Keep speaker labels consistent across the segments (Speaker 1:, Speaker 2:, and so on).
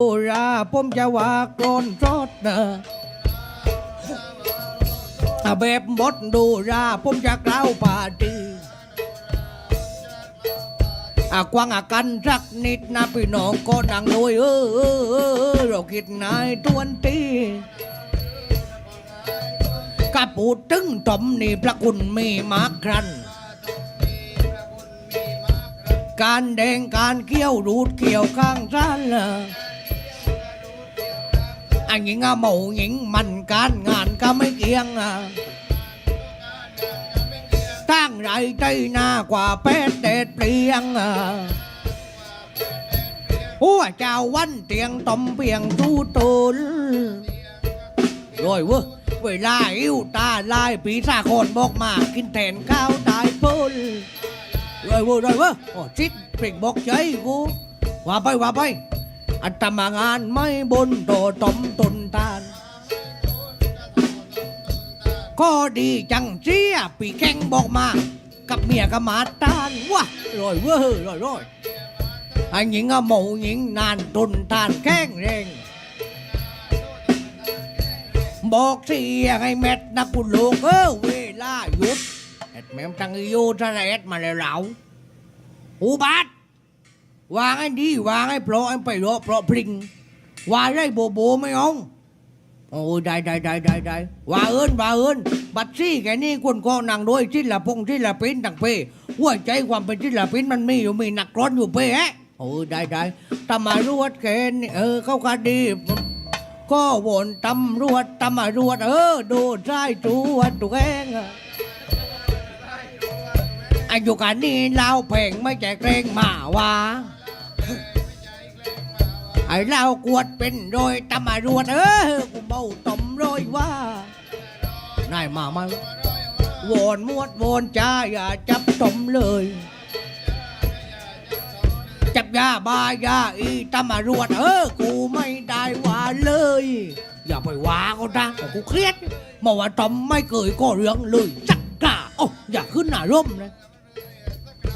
Speaker 1: โอราผมจะว่ากรนรถนอะแบบบดดูราผมจะกล่าวปาดีอากวางอากันสักนิดนะพี่น้องก็นังโดยเออเออเราคิดนายตวนตีกะปูตึงตอมนี่พระคุณมีมากครันการแดงการเขี้ยวรูดเขี้ยวข้างซ้านละ อันยิงอะหมูหญิงมันการงานก็ไม่เกี่ยงอะตั้งไรใจหน้ากว่าแปดเด็ดเปลียงอะหัวเจ้าวันเตียงตอมเพียงทูตุนรวยเว้ยเวลาอิ้วตาลายปีศาจโคนบอกมากินแทนข้าวตายพุ่น rồi vô rồi vơ ồ chít bình bọc cháy vô hòa bay hòa bay anh ta mà ngàn mấy bồn đồ อัตมางานไม่บนโดตอมตนตานก็ดีจังเจียปีแข้งบอกมา กับเมียกับมาตานว้ารอยเว้ยรอยรอยไอ้หญิงอะหมูหญิงนานตนตานแข้งเร่งบอกเสียให้แมดนักกุโลกเออเวลาหยุดเอ็ดแม่มตังยูทะเลเอ็ดมาแล้วเหลาอูบัต วางไอ้ดีวางไอ้เพราะไอ้ไปรอเพราะพริงวางได้โบโบไม่เอาโอ้ยได้ได้ได้ได้ได้ว่าเอิญว่าเอิญบัตรซี่แกนี่คนก็นั่งด้วยศิลปงศิลปินต่างเป้หัวใจความเป็นศิลปินมันมีอยู่มีหนักร้อนอยู่เป้ฮะโอ้ยได้ได้ตำมารวจแกนี่เออเข้าก็ดีก็วนตำรวจตำรวจเออดูใจตรวจตัวเองอะอายุกันนี้เราเพลงไม่ใจกเกรงมาว่า ไอ้เรากวดเป็นโดยตำรวจเออกูเมาต้มโรยว่านายมาไหมวอนมวดวอนจ้าอย่าจับตมเลย จับยาบายาอีตำรวจเออ กูไม่ได้ว่าเลย อย่าไปว่าก็ได้กูเครียดมาว่าต้มไม่เคยก็เรื่องเลยจักกล้าโอ้อย่าขึ้นหน้าร่มเลย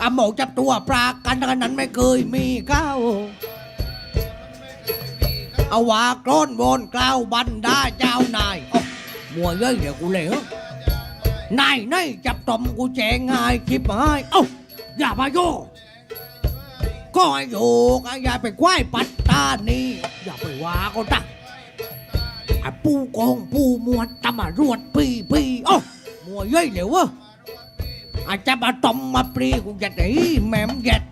Speaker 1: อาหมกจับตัวปลากันกันนั้นไม่เคยมีก้าว เอาว่ากร้อนโวนกล่าวบันดาเจ้านายอ้มัวเย้ยเดี๋ยวกูเลยเหรอนายนายจับตอมกูแจงง่ายคิบหายเอ้าอย่ามาโยกก็ให้โยกอย่าไปควายปัตตานีอย่าไปว่าก็ตาไอ้ปูกองปูมวดตำรวจปีปีโอ้มัวเย้ยเดี๋ยวเวะอาจจะมาตมมาปรีกูจะได้แม่มเย็ดต้มมาปรีกูจะได้แม่มเย็ด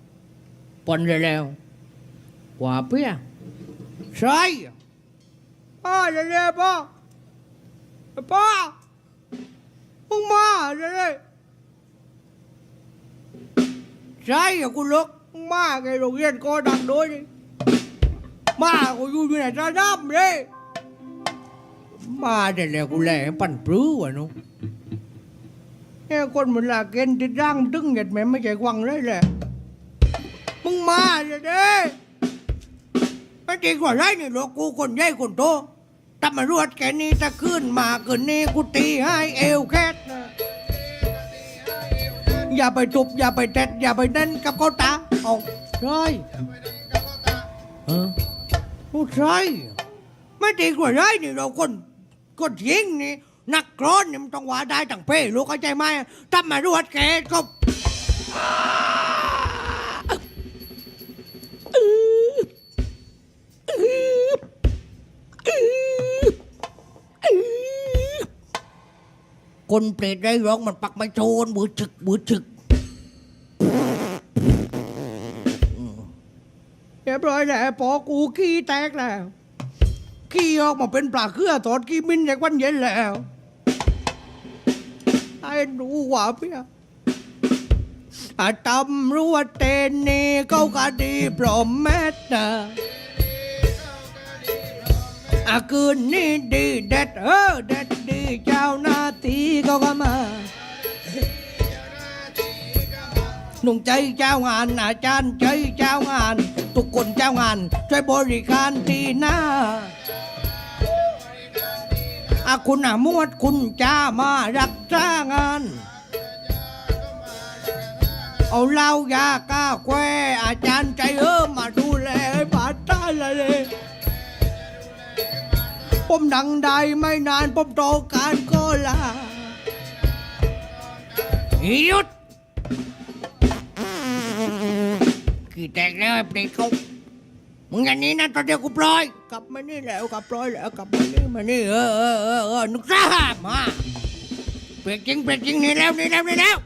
Speaker 1: ยวถ้าพรานตรงแล้วมึงกูเลยปรึงปลังปรึงปลังพร้อมปนเลยแล้วกว่าเปี้ยใช่พ่อเลยเลยพ่อพ่อมึงมาเลยเลยใช่อะกูลุกมึงมาไงโรงเรียนก็ดังด้วยนี่มากูอยู่อยู่ไหนจะน้ำเลยมาเดี๋ยวแล้วกูแหล่ปั่นปลื้อวะหนุเนี่ยคนมันละเกณฑ์ติดร่างตึงเหยียดแม่ไม่ใจกวังเลยแหละ มึงมาเลยเด้ไม่จริงกว่าไรนี่หรอกกูคนใหญ่คนโตตำรวจแกนี่ถ้าขึ้นมาเกินนี่กูตีให้เอวแคทนะอย่าไปจุบอย่าไปแตะอย่าไปนั่นกับเขาตาเอาใช่เออโอ้ใช่ไม่จริงกว่าไรนี่เราคนคนยิงนี่นักกรอนเนี่ยมันต้องว่าได้ตั้งเป้ลูกเข้าใจไหมถ้ามารวดแกก็ คนเปรตได้ร้องมันปักไม่โชนบือฉึกบือฉึก เรียบร้อยแล้วปอกูขี้แตกแล้ว ขี้ออกมาเป็นปลาเครือตอดขี้มินจากวันเย็นแล้วไอ้หนูหว่าเพียอาตำรวจเตนนี่เขาคดีปลอมแมทนะอาคืนนี้ดีเด็ดเออเด็ดดี เจ้านาที่เขาก็มา หนุ่มใจเจ้างานอาจารย์ใจเจ้างาน ทุกคนเจ้างาน ช่วยบริการทีหน้าอาคุณอามวดคุณจ้ามารักษางาน เอาเหล้ายาก้าแควอาจารย์ใจเออมาดูแลให้บาดตาเลย ผมดังได้ไม่นานผมโตการก็ลาหยุดกี่แตกแล้วไอ้เปรตเขามึงอย่างนี้นะตอนเดียวกูปล่อย กลับมานี่แล้วกลับปล่อยแล้วกลับมานี่มานี่เออเออเออเออนุกซ่ามาเปรตจริงเปรตจริงนี่แล้วนี่แล้วนี่แล้ว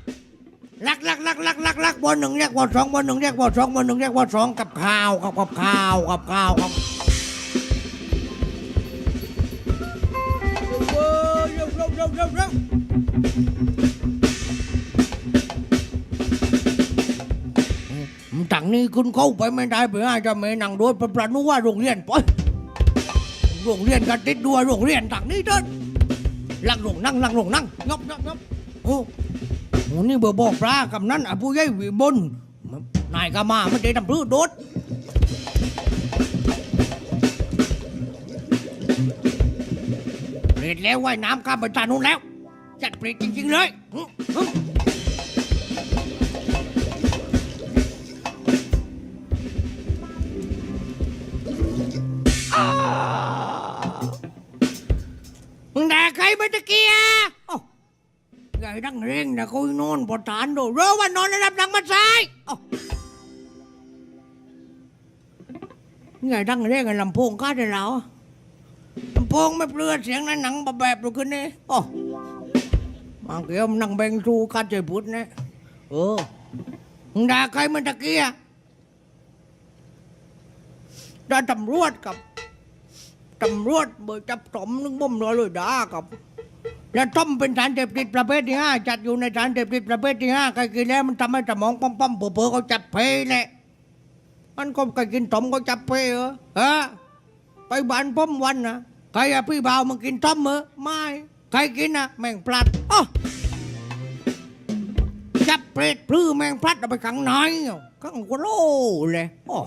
Speaker 1: ลักลักลักลักลักลักบนหนึ่งเรียกบนสองบนหนึ่งเรียกบนสองบนหนึ่งเรียกบนสองกับข้าวกับกับข้าวกับข้าวกับ ตังนี้คุณเข้าไปไม่ได้ไปอาจจะไม่นั่งด้วยประประนุว่าโรงเรียนปอยโรงเรียนกันติดด้วยโรงเรียนตังนี้เดินลังลงนั่งลังลงนั่งงบงบงบโอ้โหนี่เบอร์บอกปลากับนั้นอผู้ใหญ่วิบลนายก็มาไม่ได้ทำพื้โดดเปรตแล้วว่ายน้ำข้ามไปตานู้นแล้ว จัดเปรตจริง ๆ เลยหึหึมึงด่าใครเมื่อตะกี้อะโอ้ไงดังเร่งนะคุยนอนปอฐานโดเรอว่านอนระดับดังมาซ้ายโอ้ไงดังเร่งไอ้ลำโพงก้าได้แล้วลำโพงไม่เปลือเสียงนั้นหนังแบบแบบดูขึ้นนี่โอ้ มาเกี่ยวมันนั่งเบงทูกัดใจพุทธนะเออมึงด่าใครเมื่อตะกี้อะด่าตำรวจกับตำรวจเบอร์จับสมนึกบ่มรอเลยด่ากับ และต้มเป็นสารเสพติดประเภทที่ห้าจัดอยู่ในสารเสพติดประเภทที่ห้าใครกินแล้วมันทำให้สมองปั๊มปั๊มๆเปื่อๆเขาจับเพลแหละมันก็ใครกินต้มก็จับเพลเหรอฮะไปบ้านพ่มวันนะใครอะพี่บ่าวมากินต้มเหรอไม่ ใครกินนะแมงพลัดอ๋อจับเปรตพลื้อแมงพลัดเอาไปขังไหนอะขังกุโลเลยโอ้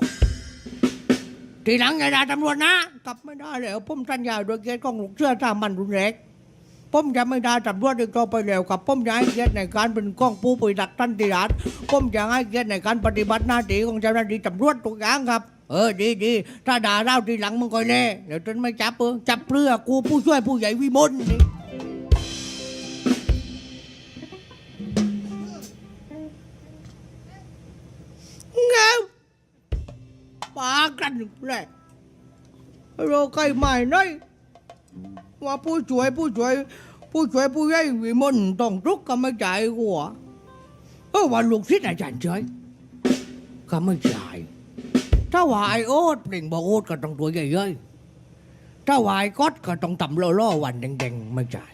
Speaker 1: ทีหลังอย่าด่าตำรวจนะ กลับไม่ได้แล้วผมสัญญาโดยเกียรติของลูกเชื่อตามมันรุนแรงผมจะไม่ได่าตำรวจอีกต่อไปแล้วครับผมจะให้เกียรติในการเป็นกองผู้ปฏิบัติทันติรัฐผมจะให้เกียรติในการปฏิบัติหน้าที่ของเจ้าหน้าที่ตำรวจทุกอย่างครับ เออดีดีถ้าด่าเราทีหลังมึงก็เล่เดี๋ยวจนไม่จับเออจับเปลือกกูผู้ช่วยผู้ใหญ่วิมลนี่ ปากันแหละเราใครใหม่น้อยว่าผู้ช่วยผู้ช่วย ผู้ช่วยผู้ใหญ่วิมลต้องทุกข์ก็ไม่จ่ายกูอะเออว่าลูกศิษย์อาจารย์เฉยก็ไม่จ่ายถ้าว่าไอโอ๊ตเปล่งบอกโอ๊ตก็ต้องตัวใหญ่ๆถ้าว่าไอ้ก๊อตก็ต้องต่ำล่อๆวันแดงๆไม่จ่าย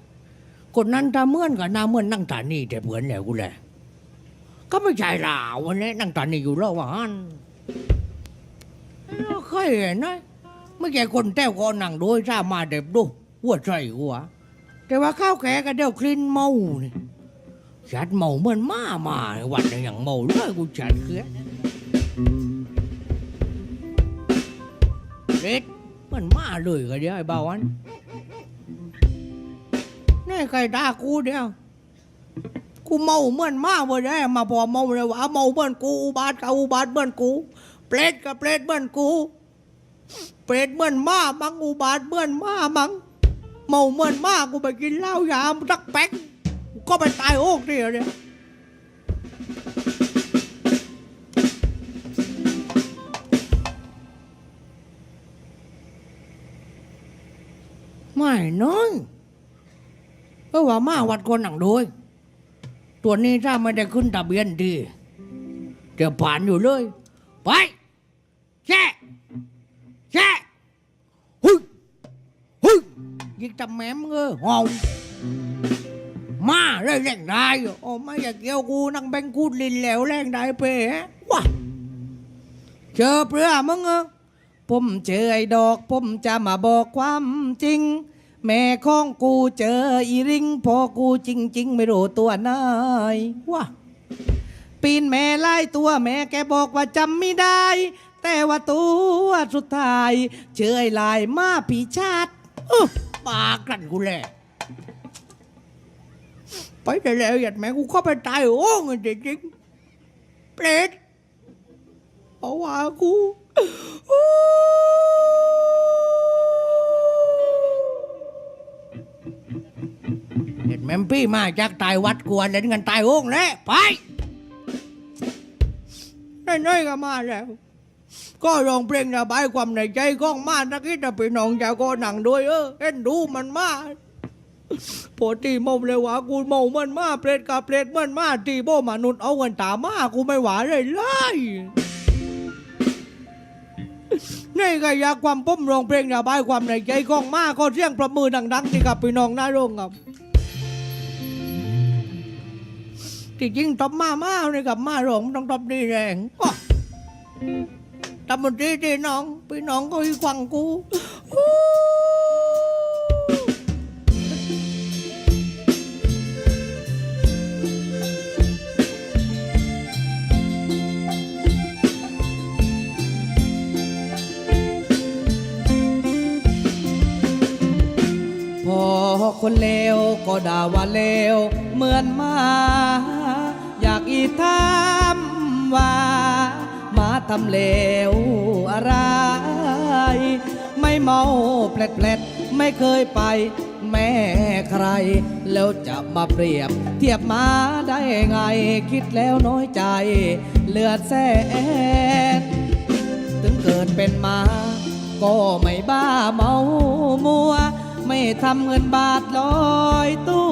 Speaker 1: คนนั้นถ้าเมื่อนกับหน้าเมื่อนนั่งตานี่แต่เหมือนแล้วกูแหละก็ไม่จ่ายลาววันนี้นั่งตานี่อยู่รอวัน เคยเห็นนะไม่แก่คนแต้วก็นั่งโดยจ้ามาเด็บดูหัวใจหัว แต่ว่าข้าวแก่ก็เดียวคลินเมานี่จัดเมาเหมือนมามาวันนี้อย่างเมาเลยกูจัดเคือเด็ดเหมือนมาเลยก็เดียวไอ้บ่าวันนี่ใครด่ากูเดียวกูเมาเหมือนมาบ่ได้มาพอเมาเลยว่าเมาเหมือนกูอุบาทกับอุบาทเหมือนกู เปรตกับเปรตเหมือนกู เปรตเหมือนม้ามังอุบาทเหมือนม้ามังเมาเหมือนม้ากูไปกินเหล้ายามสักแป๊กกูก็ไปตายโอกเดียวเนี่ยไม่น้อยเพราะว่ามาวัดคนหนังโดยตัวนี้ถ้าไม่ได้ขึ้นทะเบียนดีจะผ่านอยู่เลย ไปแช่แช่ฮึฮึยิงตะแหมมเงอเฮามาเร่งแรงได้โอ้ไม่อยากเกี่ยวกูนั่งแบงกูดลินแล้วแรงได้เป้ว้าเจอเปลือมึงเออผมเจอไอ้ดอกผมจะมาบอกความจริง แม่ของกูเจออีริงพอกูจริง ๆ ไม่รู้ตัวนายว้า ปีนแม่ไล่ตัวแม่แกบอกว่าจำไม่ได้ แต่ว่าตัวสุดท้ายเจอไอ้ลายมาผีชาติอื้อปากกันกูแหละไปได้แล้วหยัดแม่กูเข้าไปตายโอ้เงินจริงๆเปรตเอาว่ากูเด็ดแม่มพี่มาจากตายวัดกวนเล่นกันตายโอ่งแล้วไป น้อยๆก็มาแล้ว ก็รองเพลงระบายความในใจของมานักกิจพี่น้องจะก็หนังด้วยเออเอ็นดูมันมาพอตีมมเลยว่ากูเมามันมาเปรตกับเปรตมันมาตีโบมนุษย์เอาเงินตามากูไม่หวาเลยเลยนี่ก็อยากความปุ้มรองเพลงระบายความในใจของมาก็เสียงประมือดังๆที่กับพี่น้องหน้าโรงครับ ที่จริงตบมามาเนี่ยกับมาหลงต้องตบดีแรงว้าตบมันดีดีน้องพี่น้องก็อีกวังกู คนเลวก็ด่าว่าเลวเหมือนมา อยากอีทามว่า มาทำเลวอะไร ไม่เมาแปลดๆไม่เคยไป แม่ใคร แล้วจะมาเปรียบ เทียบมาได้ไง คิดแล้วน้อยใจ เลือดแสนถึงเกิดเป็นมา ก็ไม่บ้าเมา ทำเงินบาทลอยตั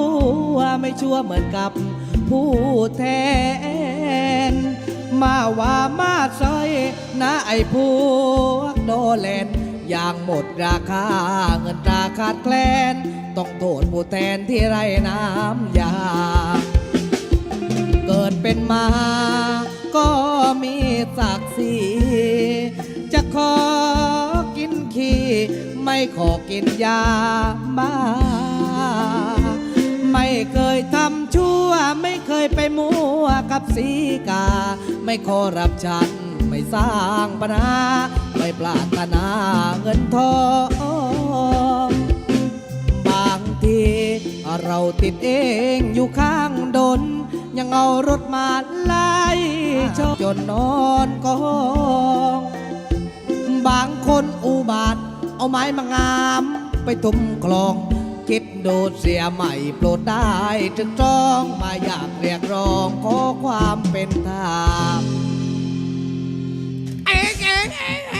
Speaker 1: วไม่ชั่วเหมือนกับผู้แทน มาว่ามาซอยนะไอ้พวกโดแลนอย่างหมดราคาเงินราคาดแคลน ต้องโทษผู้แทนที่ไรน้ำยา เกิดเป็นมา ก็มีศักดิ์ศรีจะขอกินขี้ ไม่ขอกินยาบ้า ไม่เคยทำชั่ว ไม่เคยไปมัวกับสีกา ไม่ขอรับฉัน ไม่สร้างปัญหา ไม่ปรารถนาเงินทองบางทีเราติดเองอยู่ข้างดน ยังเอารถมาไล่ชจนนอนกอง บางคนอุบาท เอาไม้มางาม ไปทุ่มคลอง คิดโดดเสียใหม่โปรดได้ถึงจ้องมาอยากเรียกร้องขอความเป็นธรรมเอ๊ะเอ๊ะ